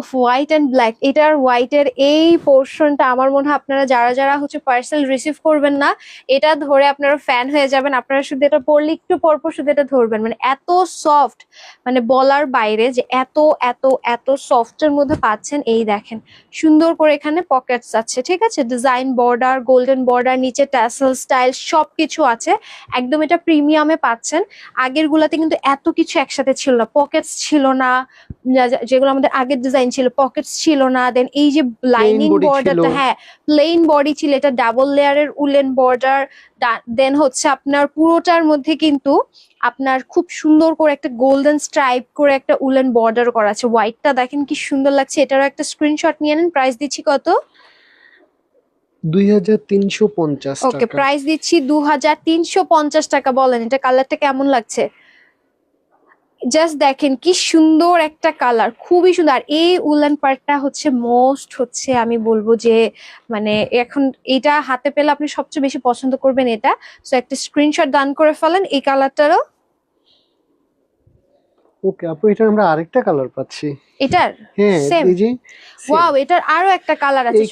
উফ white and black এটার হোয়াইটের এই পোর্শনটা আমার মনে হয় আপনারা যারা যারা হচ্ছে পার্সেল রিসিভ করবেন না, এটা ধরে আপনারা ফ্যান হয়ে যাবেন। আপনারা শুধু এটা পরলে একটু পরপর শুধু এটা ধরবেন। মানে এত সফট মানে বলার বাইরে যে এত এত এত সফটের মধ্যে পাচ্ছেন, এই দেখেন। সুন্দর করে এখানে পকেটস আছে, ঠিক আছে? ডিজাইন বর্ডার গোল্ডেন বর্ডার নিচে ট্যাসেল স্টাইল সবকিছু আছে। একদম এটা প্রিমিয়ামে পাচ্ছেন। আগের গুলাতে কিন্তু এত কিছু একসাথে ছিল না। পকেটস ছিল না। যেগুলো আমাদের আগের ডিজাইন ছিল পকেটস ছিল না দেন এই যে লাইনিং। বর্ডারটা হ্যাঁ প্লেন বডি ছিল এটা ডাবল লেয়ারের উলেন বর্ডার দেন হচ্ছে আপনার পুরোটার মধ্যে কিন্তু আপনার খুব সুন্দর করে একটা গোল্ডেন স্ট্রাইপ করে একটা উলেন বর্ডার করা আছে। হোয়াইটটা দেখেন কি সুন্দর লাগছে এটারও একটা স্ক্রিনশট নিয়ে নেন প্রাইস দিচ্ছি কত? দুই হাজার তিনশো পঞ্চাশ ওকে টাকা। প্রাইস দিচ্ছি দু হাজার তিনশো পঞ্চাশ টাকা বলেন এটা কালারটা কেমন লাগছে? জাস্ট দেখেন কি সুন্দর একটা কালার খুবই সুন্দর। আর এই উলান পার্টটা হচ্ছে মোস্ট হচ্ছে আমি বলব যে মানে এখন এটা হাতে পেলে আপনি সবচেয়ে বেশি পছন্দ করবেন এটা। সো একটা স্ক্রিনশট দান করে ফেলেন এই কালারটারও ওকে আপু এটা আমরা আরেকটা কালার পাচ্ছি। এটার? হ্যাঁ এই যে ওয়াও এটার আরও একটা কালার আছে।